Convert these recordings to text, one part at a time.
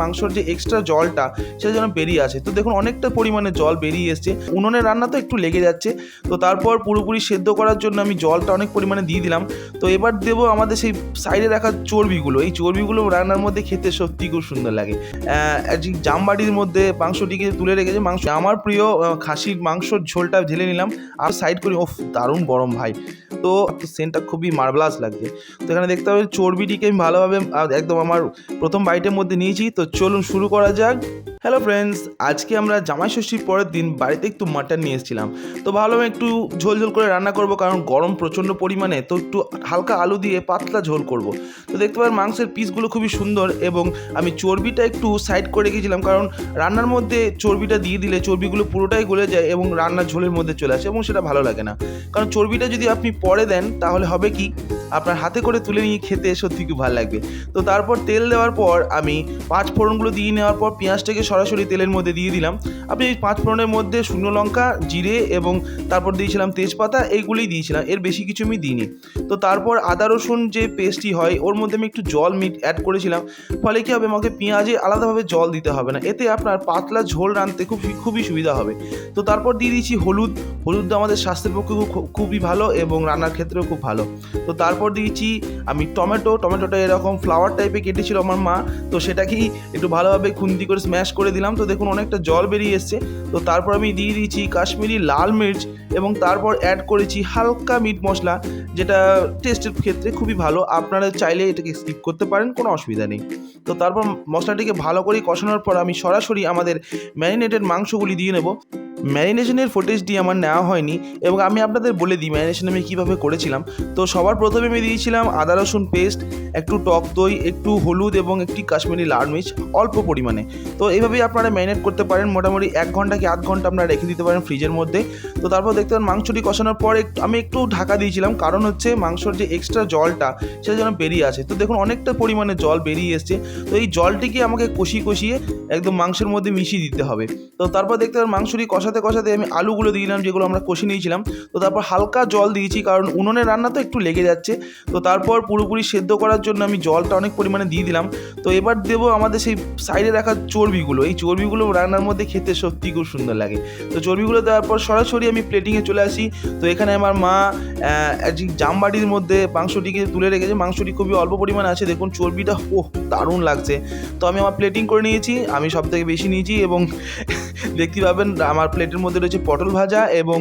মাংসর যে এক্সট্রা জলটা, সেটা যেন বেরিয়ে আসে। তো দেখুন, অনেকটা পরিমাণে জল বেরিয়ে এসছে। উনুনের রান্না তো একটু লেগে যাচ্ছে। তো তারপর পুরোপুরি সেদ্ধ করার জন্য আমি জলটা অনেক পরিমাণে দিয়ে দিলাম। তো এবার দেবো আমাদের সেই সাইডে রাখা চর্বিগুলো। এই চর্বিগুলো রান্নার মধ্যে খেতে সত্যি খুব সুন্দর লাগে। জামবাটির মধ্যে মাংসটিকে তুলে রেখেছে, মাংস আমার প্রিয় খাসির মাংসর ঝোলটা ঢেলে নিলাম। আর সাইড করি, ওফ, দারুণ গরম ভাই। তো সেন্টটা খুবই মার্বেলাস লাগছে। তো এখানে দেখতে হবে চর্বিটিকে আমি ভালোভাবে একদম আমার প্রথম বাইটের মধ্যে নিয়েছি। তো চলুন শুরু করা যাক। হ্যালো ফ্রেন্ডস আজকে আমরা জামাই ষষ্ঠীর পরের দিন বাড়িতে একটু মাটন নিয়ে এসেছিলাম। তো ভালোভাবে একটু ঝোল ঝোল করে রান্না করব, কারণ গরম প্রচণ্ড পরিমাণে, তো একটু হালকা আলু দিয়ে পাতলা ঝোল করব। তো দেখতে পারেন মাংসের পিসগুলো খুবই সুন্দর এবং আমি চর্বিটা একটু সাইড করে রেখেছিলাম, কারণ রান্নার মধ্যে চর্বিটা দিয়ে দিলে চর্বিগুলো পুরোটাই গলে যায় এবং রান্নার ঝোলের মধ্যে চলে আসে এবং সেটা ভালো লাগে না। কারণ চর্বিটা যদি আপনি পরে দেন, তাহলে হবে কি, আপনার হাতে করে তুলে নিয়ে খেতে সত্যি খুব ভালো লাগবে। তো তারপর তেল দেওয়ার পর আমি পাঁচ ফোড়নগুলো দিয়ে নেওয়ার পর পেঁয়াজটাকে সরাসরি তেলের মধ্যে দিয়ে দিলাম। আপনি এই পাঁচ ফোড়নের মধ্যে শুকনো লঙ্কা, জিরে এবং তারপর দিয়েছিলাম তেজপাতা, এইগুলোই দিয়েছিলাম। এর বেশি কিছু আমি দিইনি। তো তারপর আদা, রসুন যে পেস্টটি হয়, ওর মধ্যে আমি একটু জল মিট অ্যাড করেছিলাম। ফলে কী হবে? আমাকে পেঁয়াজে আলাদাভাবে জল দিতে হবে না। এতে আপনার পাতলা ঝোল রাঁধতে খুব খুবই সুবিধা হবে। তো তারপর দিয়ে দিয়েছি হলুদ। হলুদটা আমাদের স্বাস্থ্যের পক্ষে খুব খুবই ভালো এবং রান্নার ক্ষেত্রেও খুব ভালো। তো তারপর দিয়েছি আমি টমেটো। টমেটোটা এরকম ফ্লাওয়ার টাইপে কেটেছিল আমার মা। তো সেটাকেই একটু ভালোভাবে খুন্তি করে স্ম্যাশ করে দিলাম। তো দেখুন, অনেকটা জল বেরিয়ে এসছে। তো তারপর আমি দিয়ে দিয়েছি কাশ্মীরি লাল মির্চ এবং তারপর অ্যাড করেছি হালকা মিট মশলা, যেটা টেস্টের ক্ষেত্রে খুবই ভালো। আপনারা চাইলে এটাকে স্কিপ করতে পারেন, কোনো অসুবিধা নেই। তো তারপর মশলাটিকে ভালো করে কষানোর পর আমি সরাসরি আমাদের ম্যারিনেটেড মাংসগুলি দিয়ে নেব। ম্যারিনেশনের ফুটেজটি আমার নেওয়া হয়নি এবং আমি আপনাদের বলে দিই ম্যারিনেশন আমি কীভাবে করেছিলাম। তো সবার প্রথমে আমি দিয়েছিলাম আদা, রসুন পেস্ট একটু টক দই, একটু হলুদ এবং একটি কাশ্মীরি লাল মির্চ, অল্প পরিমাণে। তো এইভাবেই আপনারা ম্যারিনেট করতে পারেন, মোটামুটি এক ঘণ্টা কি আধ ঘণ্টা আপনারা রেখে দিতে পারেন ফ্রিজের মধ্যে। তো তারপর দেখতে পারেন মাংসটি কষানোর পর আমি একটু ঢাকা দিয়েছিলাম, কারণ হচ্ছে মাংসর যে এক্সট্রা জলটা, সেটা যেন বেরিয়ে আসে। তো দেখুন অনেকটা পরিমাণে জল বেরিয়ে এসছে। তো এই জলটিকে আমাকে কষিয়ে কষিয়ে একদম মাংসের মধ্যে মিশিয়ে দিতে হবে। তো তারপর দেখতে পারেন মাংসটি কষাতে কষাতে আমি আলুগুলো দিয়ে দিলাম, যেগুলো আমরা কষে নিয়েছিলাম। তো তারপর হালকা জল দিয়েছি, কারণ উনুনের রান্না তো একটু লেগে যাচ্ছে। তো তারপর পুরোপুরি সেদ্ধ করার জন্য আমি জলটা অনেক পরিমাণে দিয়ে দিলাম। তো এবার দেবো আমাদের সেই সাইডে রাখা চর্বিগুলো। এই চর্বিগুলো রান্নার মধ্যে খেতে সত্যি খুব সুন্দর লাগে। তো চর্বিগুলো দেওয়ার পর সরাসরি আমি প্লেটিংয়ে চলে আসি। তো এখানে আমার মা জামবাটির মধ্যে মাংসটিকে তুলে রেখেছে। মাংসটি খুবই অল্প পরিমাণে আছে। দেখুন চর্বিটা, ওহ, দারুণ লাগছে। তো আমি আমার প্লেটিং করে নিয়েছি। আমি সব থেকে বেশি নিয়েছি এবং দেখতে পাবেন, আমার প্লেটের মধ্যে রয়েছে পটল ভাজা এবং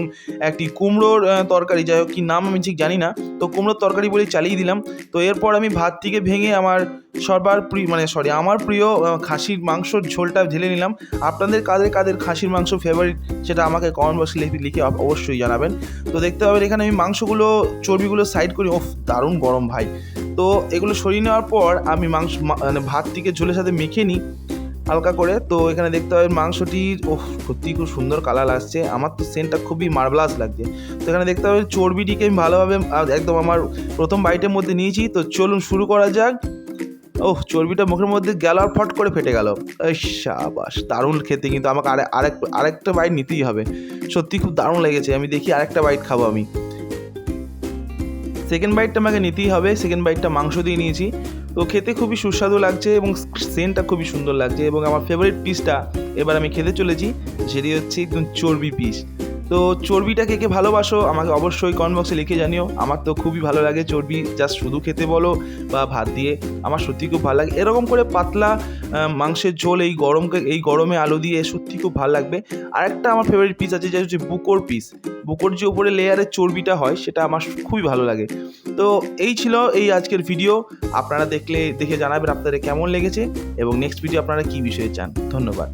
একটি কুমড়োর তরকারি। যাই হোক, কী নাম আমি ঠিক জানি না। তো কুমড়োর তরকারি বলে চালিয়ে দিলাম। তো এরপর আমি ভাতটিকে ভেঙে আমার সবার প্রিয় মানে সরি আমার প্রিয় খাসির মাংসর ঝোলটা ঢেলে নিলাম। আপনাদের কাদের কাদের খাসির মাংস ফেভারিট সেটা আমাকে কমেন্ট বক্সে লিখে লিখে অবশ্যই জানাবেন। তো দেখতে পাবেন, এখানে আমি মাংসগুলো, চর্বিগুলো সাইড করি। ওফ, দারুণ গরম ভাই। তো এগুলো সরিয়ে নেওয়ার পর আমি মাংস মানে ভাতটিকে ঝোলের সাথে মেখে নিই। হালকা করে। তো এখানে দেখতে হবে মাংসটির ও সত্যি খুব সুন্দর কালার আসছে। আমার তো সেন্টটা খুবই মার্বেলাস লাগছে। তো এখানে দেখতে হবে চর্বিটিকে আমি ভালোভাবে একদম আমার প্রথম বাইটের মধ্যে নিয়েছি। তো চলুন শুরু করা যাক। ওহ, চর্বিটা মুখের মধ্যে গেল আর ফট করে ফেটে গেল। সাবাস, দারুণ খেতে কিন্তু আমাকে আরে, আরেক, আরেকটা বাইট নিতেই হবে। সত্যি খুব দারুণ লেগেছে। আমি দেখি আরেকটা বাইট খাব আমি। সেকেন্ড বাইটটা আমাকে নিতেই হবে। সেকেন্ড বাইটটা মাংস দিয়ে নিয়েছি। তো খেতে খুবই সুস্বাদু লাগছে এবং সেন্টটা খুবই সুন্দর লাগছে এবং আমার ফেভারিট পিসটা এবার আমি খেতে চলেছি, সেটি হচ্ছে একদম চর্বি পিস তো চর্বিটা কে কে ভালোবাসো, আমাকে অবশ্যই কমেন্ট বক্সে লিখে জানিও। আমার তো খুবই ভালো লাগে চর্বি জাস্ট শুধু খেতে বলো বা ভাত দিয়ে। আমার সত্যি খুব ভালো লাগে। এরকম করে পাতলা মাংসের ঝোল এই গরমকে এই গরমে আলু দিয়ে সত্যি খুব ভালো লাগবে। আর একটা আমার ফেভারিট পিস আছে, যেটা হচ্ছে বুকোর পিস বুকোর যে উপরে লেয়ারের চর্বিটা হয়, সেটা আমার খুবই ভালো লাগে। তো এই ছিল এই আজকের ভিডিও আপনারা দেখলে, দেখে জানাবেন আপনাদের কেমন লেগেছে এবং নেক্সট ভিডিও আপনারা কী বিষয়ে চান। ধন্যবাদ।